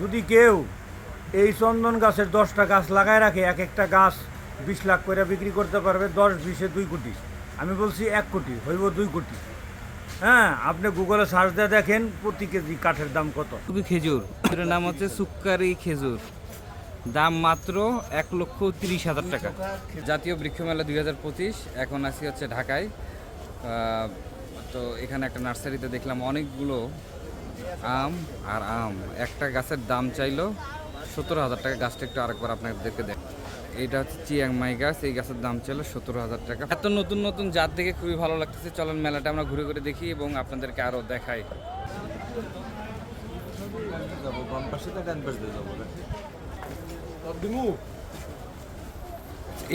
যদি কেউ এই চন্দন গাছের দশটা গাছ লাগায় রাখে, এক একটা গাছ বিশ লাখ করে বিক্রি করতে পারবে দশ, বিশে দুই কোটি। আমি বলছি এক কোটি, হইব দুই কোটি। হ্যাঁ আপনি গুগলে সার্চ দিয়ে দেখেন প্রতি কেজি কাঠের দাম কত। খুবই খেজুর। এটার নাম হচ্ছে সুক্কারি খেজুর। দাম মাত্র এক লক্ষ তিরিশ হাজার টাকা। জাতীয় বৃক্ষ মেলা দুই হাজার পঁচিশ, এখন আসি হচ্ছে ঢাকায়। তো এখানে একটা নার্সারিতে দেখলাম অনেকগুলো আম আর আম। একটা গাছের দাম চাইলো সতেরো হাজার টাকা। গাছটা একটু আরেকবার আপনাদেরকে দেখ এটা হচ্ছে চিয়াংমাই গাছ। এই গাছের দাম ছিল সতেরো হাজার টাকা। এত নতুন নতুন জাত দেখে খুবই ভালো লাগতেছে। চলন মেলাটা আমরা ঘুরে ঘুরে দেখি এবং আপনাদেরকে আরও দেখাই।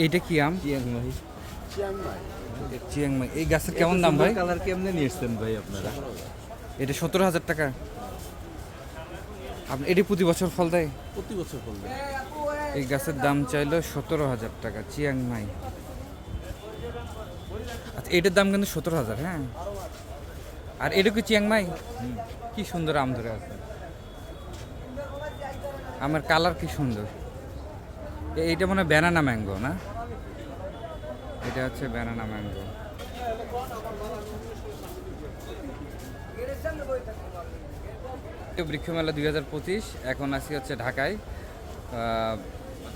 এইটা কি আম? চিয়াংমাই চিয়াংমাই এই গাছের কেমন দাম ভাই? কালার কেমনে নিয়ে এসছেন ভাই আপনারা? এটা সতেরো হাজার টাকা। আপনি এটি প্রতি বছর ফল দেয়? প্রতি বছর ফল দেয়। এই গাছের দাম চাইলো সতেরো হাজার টাকা চিয়াংমাই আচ্ছা এটার দাম কিন্তু সতেরো হাজার হ্যাঁ? আর এটা কি চিয়াংমাই কি সুন্দর আম ধরে আছে। আমার কালার কি সুন্দর। এইটা মনে হয় ব্যানানা ম্যাঙ্গো না? এটা হচ্ছে ব্যানানা ম্যাঙ্গো। বৃক্ষ মেলা দুই হাজার পঁচিশ এখন আসি হচ্ছে ঢাকায়।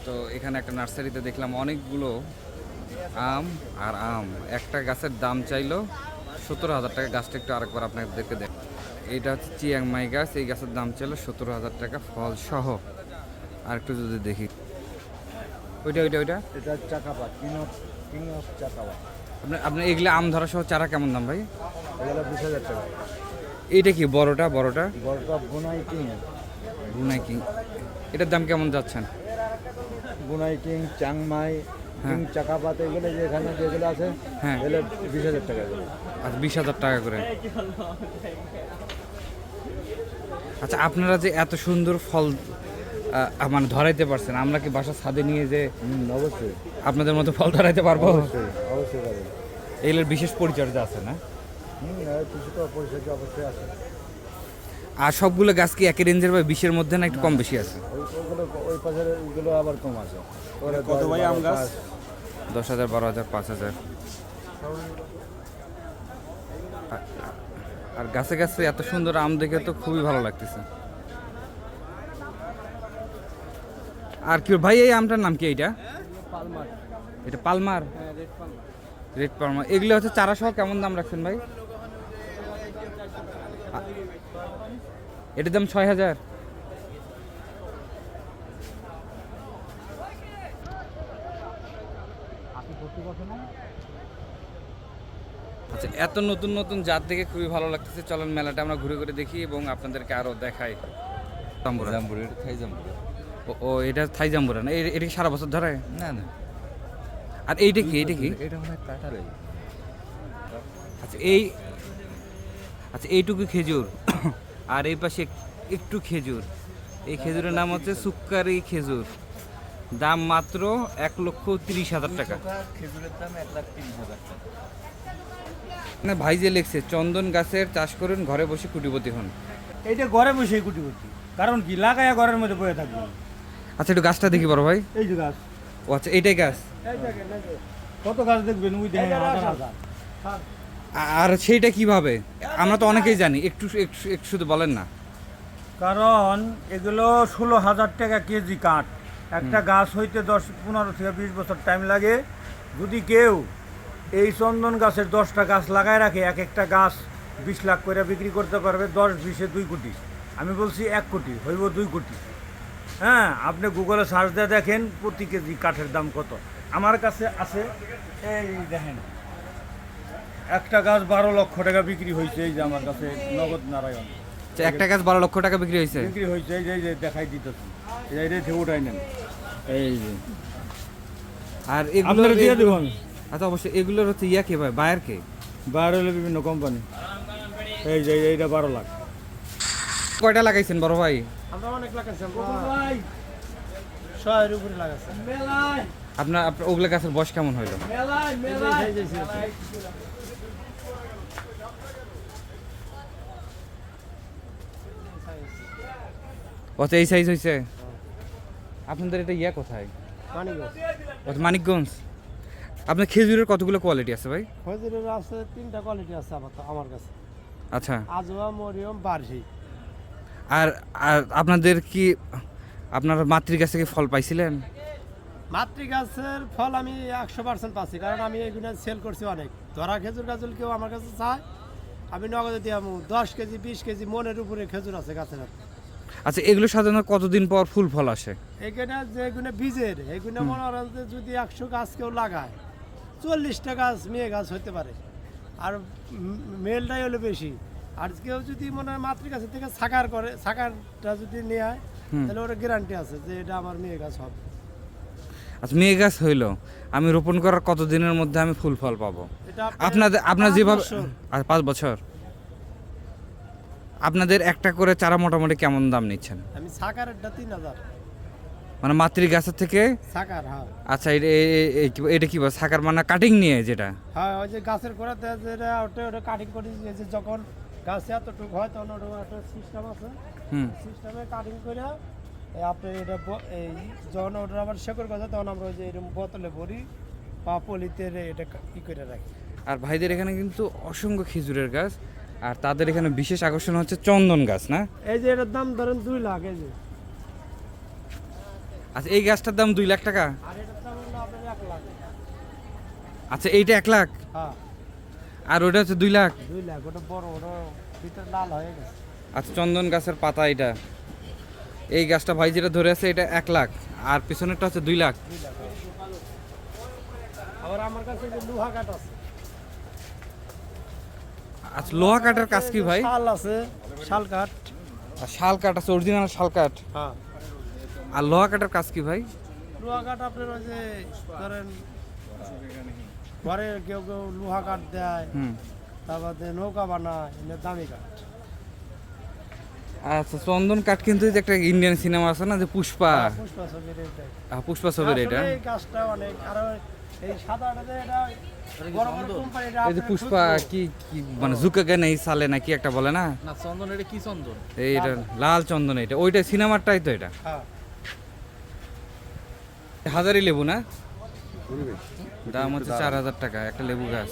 তো এখানে একটা নার্সারিতে দেখলাম অনেকগুলো আম আর আম। একটা গাছের দাম চাইলো সতেরো হাজার টাকা। গাছটা একটু আরেকবার আপনাদেরকে দেখ এটা হচ্ছে চিয়াংমাই গাছ। এই গাছের দাম চাইলো সতেরো হাজার টাকা ফল সহ। আর একটু যদি দেখি। ওইটা ওইটা ওইটা? এটা চাকাপাত কিং অফ কিং অফ আপনার আপনার এগুলো আম ধরা সহ চারা কেমন দাম ভাই? এগুলো বিশ হাজার টাকা। এইটা কি বড়টা? বড়টা? বড়টা বুনাই কিং বুনাই কিং। এটার দাম কেমন যাচ্ছেন? বুনাই কিং চাংমাই হ্যাঁ। কিং চাকাপাত এগুলো যে এখানে যেগুলো আছে হ্যাঁ। এগুলো বিশ হাজার টাকা করে। আচ্ছা বিশ হাজার টাকা করে। আচ্ছা আপনারা যে এত সুন্দর ফল মানে ধরাইতে পারছেন আমরা কি বাসা ছাদে নিয়ে যে অবশ্যই। আপনাদের মতো ফল ধরাইতে পারব? অবশ্যই অবশ্যই এগুলোর বিশেষ পরিচর্যা আছে না? কিছু তো পরিচর্যা অবশ্যই আছে আর সবগুলো গাছ কি একই রেঞ্জের বা বিশের মধ্যে না একটু কম বেশি আছে? ওই ওগুলো ওই পাশের ওইগুলো আবার কম আছে কত ভাই আম গাছ? দশ হাজার বারো হাজার পাঁচ হাজার। আর- গাছে গাছে এত সুন্দর আম দেখে তো খুবই ভালো লাগতেছে। আর কি ভাই এই আমটার নাম কি এইটা? এটা পালমার? Red Palmer. এগুলো হচ্ছে চারা সহ কেমন দাম রাখছেন ভাই? এটার দাম ছয় হাজার। আচ্ছা এত নতুন নতুন জাত দেখে খুবই ভালো লাগতেছে। চলন মেলাটা আমরা ঘুরে ঘুরে দেখি এবং আপনাদেরকে আরও দেখাই। জাম্বুরা জাম্বুরে খাই জাম্বুরে ও- ও এটা থাই জাম্বুরা না এটা কি সারা বছর ধরে? না না। আর এইটা কি এইটা কি? এটা মনে হয় কাটারে আচ্ছা এই আচ্ছা এইটুকু খেজুর। আর এই পাশে একটু খেজুর। এই খেজুরের নাম হচ্ছে সুক্কারি খেজুর। দাম মাত্র এক লক্ষ তিরিশ হাজার টাকা। খেজুরের দাম এক লাখ তিরিশ হাজার টাকা মানে ভাই যে লিখছে চন্দন গাছের চাষ করুন ঘরে বসে কুটিপতি হন। এইটা ঘরে বসে কুটিপতি। কারণ কি? লাগায়া ঘরের মধ্যে বয়ে থাকবে। আচ্ছা একটু গাছটা দেখি বড় ভাই। এই যে গাছ। ও আচ্ছা এইটাই গাছ। কত গাছ দেখবেন? ওই দেখেন হাজার হাজার। আর সেইটা কীভাবে? আমরা তো অনেকেই জানি একটু একটু শুধু বলেন না। কারণ এগুলো ষোলো হাজার টাকা কেজি কাঠ। একটা গাছ হইতে দশ পনেরো থেকে বিশ বছর টাইম লাগে। যদি কেউ এই চন্দন গাছের দশটা গাছ লাগায় রাখে এক একটা গাছ বিশ লাখ করে বিক্রি করতে পারবে দশ বিশে দুই কোটি। আমি বলছি এক কোটি হইব দুই কোটি। হ্যাঁ আপনি গুগলে সার্চ দিয়ে দেখেন প্রতি কেজি কাঠের দাম কত। আমার কাছে আছে এই দেখেন। একটা গাছ বারো লক্ষ টাকা বিক্রি হয়েছে এই যে আমার কাছে নগদ নারায়ণ। আচ্ছা, একটা গাছ বারো লক্ষ টাকা বিক্রি হয়েছে? বিক্রি হয়েছে এই যে এই যে দেখাই দিতেছি। এই যে থেকে উঠাই নেন। এই যে। আর এগুলো আপনারা দিয়ে দেবেন আচ্ছা অবশ্যই এগুলোর হচ্ছে ইয়া কে ভাই বায়ার কে? বাইরে হলে বিভিন্ন কোম্পানি। এই যে এইটা বারো লাখ। কয়টা লাগাইছেন বড় ভাই? আমরা অনেক লাগাচ্ছি ভাই। শয়ের উপরে লাগাচ্ছে মেলায়। আপনার আপনার ওগুলো গাছের বয়স কেমন হইল? মেলায় মেলায়। অত এই সাইজ হয়েছে আপনাদের এটা ইয়া কোথায়? মানিকগঞ্জ। আপনার খেজুরের কতগুলো কোয়ালিটি আছে ভাই? খজুরের আছে তিনটা কোয়ালিটি আছে আমার আমার কাছে। আচ্ছা। আজওয়া মরিয়ম বার্ষিক আর আর আপনাদের কি আপনার মাতৃ কাছ থেকে ফল পাইছিলেন? মাতৃগাছের ফল আমি একশো পার্সেন্ট পাচ্ছি কারণ আমি এগুলো সেল করছি অনেক। ধরা খেজুর গাজুল কেউ আমার কাছে চায় আমি নগদে দিয়ে দশ কেজি বিশ কেজি মনের উপরে খেজুর আছে গাছের হাতে। আচ্ছা এগুলো সাধারণত কতদিন পর ফুল ফল আসে? এখানে যেগুলো বীজের এগুলো মনে করেন যে যদি একশো গাছ কেউ লাগায় চল্লিশটা গাছ মেয়ে গাছ হতে পারে। আর মেলটাই হলো বেশি। আর কেউ যদি মনে হয় মাতৃগাছের থেকে সাকার করে সাকারটা যদি নেয় হুম। তাহলে ওটা গ্যারান্টি আছে যে এটা আমার মেয়ে গাছ হবে। আচ্ছা মেয়ে গাছ হইল। আমি রোপণ করার কতদিনের মধ্যে আমি ফুল ফল পাবো? আপনাদের আপনার যেভাবে আর পাঁচ বছর? আপনাদের একটা করে চারা মোটামুটি কেমন দাম নিচ্ছেন? আমি সাকারেরটা তিন হাজার। মানে মাতৃ গাছের থেকে? সাকার হ্যাঁ। আচ্ছা এটা এটা কি বলে? সাকার মানে কাটিং নিয়ে যেটা? হ্যাঁ ওই যে গাছের গোড়াতে যেটা ওটা ওটা কাটিং করে দিয়েছে যখন গাছ এতটুকু হয় তখন ওটা একটা সিস্টেম আছে। হুম। সিস্টেমে কাটিং করে আপনি এটা এই যখন ওটা আবার শেকড় গজা তখন আমরা ওই যে এরকম বোতলে ভরি বা পলিতে এটা কা- ই করে রাখি। আর ভাইদের এখানে কিন্তু অসংখ্য খেজুরের গাছ। আর তাদের এখানে বিশেষ আকর্ষণ হচ্ছে চন্দন গাছ না? এই যে এটার দাম ধরেন দুই লাখ এই যে। আচ্ছা এই গাছটার দাম দুই লাখ টাকা? আচ্ছা এইটা এক লাখ? হ্যাঁ। আর ওটা হচ্ছে দুই লাখ? দুই লাখ ওটা বড় ওটা ভিতরে লাল হয়ে গেছে। আচ্ছা চন্দন গাছের পাতা এটা। এই গাছটা ভাই যেটা ধরে আছে এটা এক লাখ। আর পিছনেরটা হচ্ছে দুই লাখ। আবার আমার কাছে লোহা কাঠ আছে। আচ্ছা লোহা কাঠের কাজ কি ভাই? শাল আছে শাল কাঠ। শাল কাঠ আছে অরিজিনাল শাল কাঠ? হ্যাঁ। আর লোহা কাঠের কাজ কি ভাই? লোহা কাঠ আপনার ওই যে ধরেন ঘরে কেউ কেউ লোহা কাঠ দেয় তারপরে নৌকা বানায় দামি কাঠ। আচ্ছা চন্দন কাঠ কিন্তু যে একটা ইন্ডিয়ান সিনেমা আছে না যে পুষ্পা? পুষ্পা ছবির এইটাই। আহ, পুষ্পা ছবির এটা গাছটা অনেক আর এই যে এটা বড় বড় কোম্পানি এই যে পুষ্পা কি কি মানে ঝুঁকে নেই সালে না কি একটা বলে না? না চন্দন এটা কি চন্দন? এই লাল চন্দন এটা ওইটা সিনেমারটাই তো এটা। হ্যাঁ। হাজারি লেবু না? দাম হচ্ছে চার হাজার টাকা একটা লেবু গাছ।